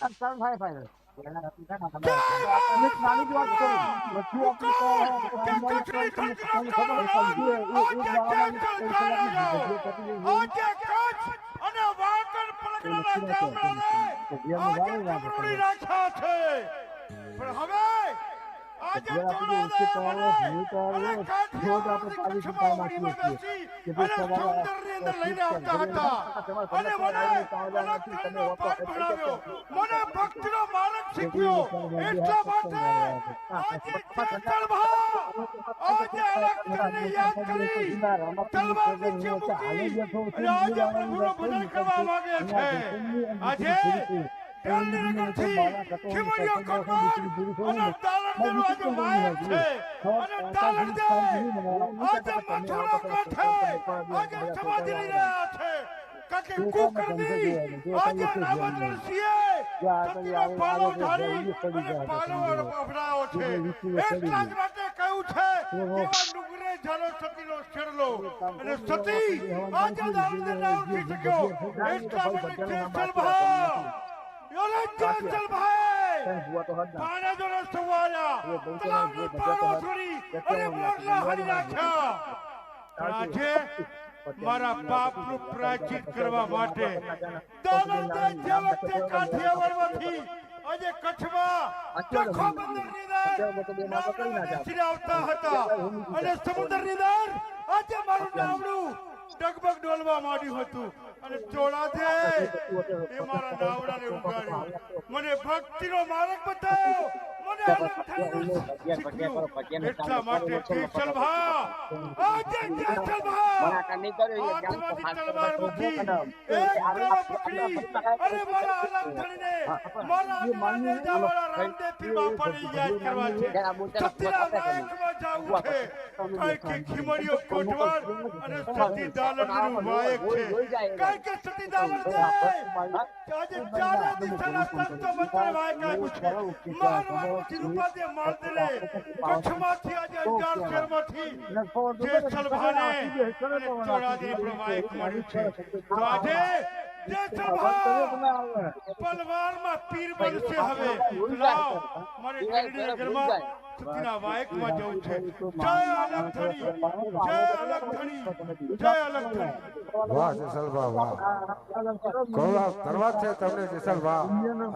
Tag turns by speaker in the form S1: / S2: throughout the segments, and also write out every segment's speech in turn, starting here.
S1: ચાલ થાય
S2: આપણે
S3: કે છે પણ હવે આજે ચોળાને અને કાઠિયાવાડની કચ્છમાં ઉડીમાં બેસી અને સમુદ્રની અંદર લઈને આવતા હતા. અને મને અલગથાઈનો પાઠ ભણાવ્યો. મને ભક્તિનો માર્ગ શીખવ્યો એટલા માટે આજે જળભા આજે અલગથાઈને યાદ કરી તલવાર નીચે મૂકી, અને આજે પ્રભુનો ભજન કરવા માંગે છે આજે ગાંધીનગરથી ખીમડીયો કટવાલ અને આજે વાયર છે. અને તાલણદેવ આજે મથુરા કોઠે આજે સમાધિ લઈ રહ્યા છે. કાકે કુકર્ણી આજે રામચંદ્ર સિંહે સતીનો પાળો ધારી અને પાલો અભડાયો છે. એટલા જ માટે કહ્યું છે એવા ડુંગરે ઝાલો સતીનો શેરલો અને સતી આજે દામોદર ના ઉઠી શક્યો. એટલા માટે જેસલભા યોલે જેસલભાઈ પાણે જો રસ્તો વાળ્યા તલાવનો પાલો છોડી अरे મોરલા हरी નાખ્યા આજે મારા પાપનું પ્રાયશ્ચિત કરવા માટે દાનવને જે વખતે કાઠિયાવાડમાંથી આજે કચ્છમાં જખો બંદરની અંદર નાવડામાં બેસીને આવતા હતા. અને સમુદ્રની અંદર આજે મારું નાવડું. ડગબગ ડોલવા માંડ્યું હતું. અને ચોળાજે એ મારા નાવડાને ઉગાડ્યું. મને ભક્તિનો માર્ગ બતાવ્યો આજે ચારે દિશાના સંતો મંત્ર વાયક આવ્યું છે મારવાડથી કચ્છમાંથી આજે અંજાર શહેરમાંથી જે સલભાને અને ચોરાદે પણ મળ્યું છે. તો આજે જે સલભા પલવારમાં પીર બનશે હવે. લાવ મારે ગઢડી નગરમાં સતીના વાયકમાં જવું છે. જય અલગ ધણી જય અલગ ધણી જય અલગ ધણી
S4: વાહ જેસલભા વાહ. ગૌરવ કરવા છે તમને જેસલભા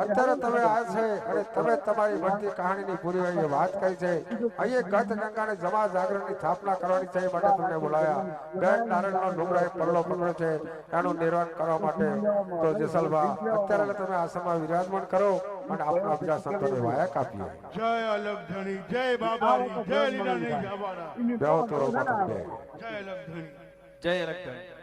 S4: અત્યારે તમે આ છે અને તમે તમારી બનતી કહાણીની પૂરી હોય વાત કહી છે. અહીંયા ગત ગંગાને જમા જાગરણની સ્થાપના કરવાની છે એ માટે તમને બોલાયા. બેન નારાયણનો ડુંગરા એક પરલો પકડ્યો છે. એનું નિર્વાણ કરવા માટે તો જેસલભા અત્યારે તમે આશ્રમમાં વિરાજમાન કરો. અને આપણા બીજા સંતોને વાયા કાપીએ.
S3: જય અલગ ધણી જય બાબાની જય લીલાની
S4: તમને
S3: જય અલગધણી.
S5: જય રક્તન